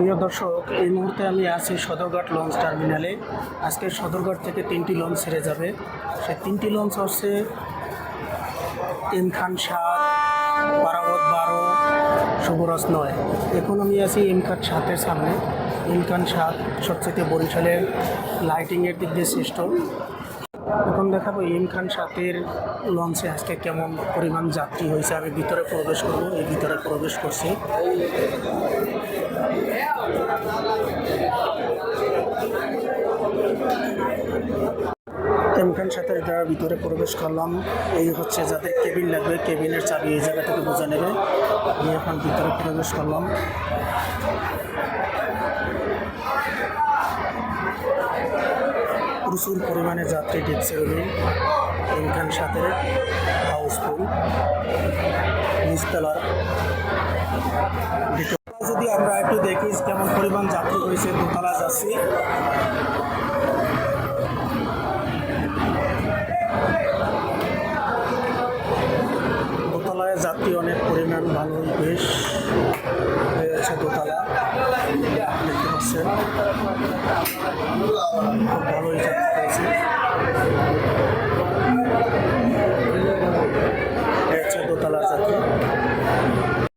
প্রিয় দর্শক, এই মুহূর্তে আমি আছি সদরঘাট লঞ্চ টার্মিনালে। আজকে সদরঘাট থেকে তিনটি লঞ্চ ছেড়ে যাবে। সে তিনটি লঞ্চ হচ্ছে এম খান সাত বারো শুভরস নয়। এখন আমি আছি এম খান সাতের সামনে। এম খান সাত সবচেয়ে বরিশালের লাইটিংয়ের দিক দিয়ে শ্রেষ্ঠ। এখন দেখাবো এম খান সাতের লঞ্চে আজকে কেমন পরিমাণ যাত্রী হয়েছে। আমি ভিতরে প্রবেশ করব, এই ভিতরে প্রবেশ করছি। এমখান সাথে যারা ভিতরে প্রবেশ করলাম। এই হচ্ছে যাদের কেবিন লাগবে, কেবিনের চাবি এই জায়গা থেকে বোঝা নেবে। আমি এখন ভিতরে প্রবেশ করলাম। প্রচুর পরিমাণে যাত্রী দেখছে উনি এমখান সাথে। House full. নিচতলার। ভিতরে যদি আমরা একটু দেখি কেমন পরিমাণ যাত্রী হয়েছে দোতলা যাচ্ছি। দোতলায় যাত্রী অনেক পরিমাণ ভালোই, বেশ। হয়েছে দোতলা। দেখতে পাচ্ছেন। খুব ভালোই যাত্রী আছে দোতলা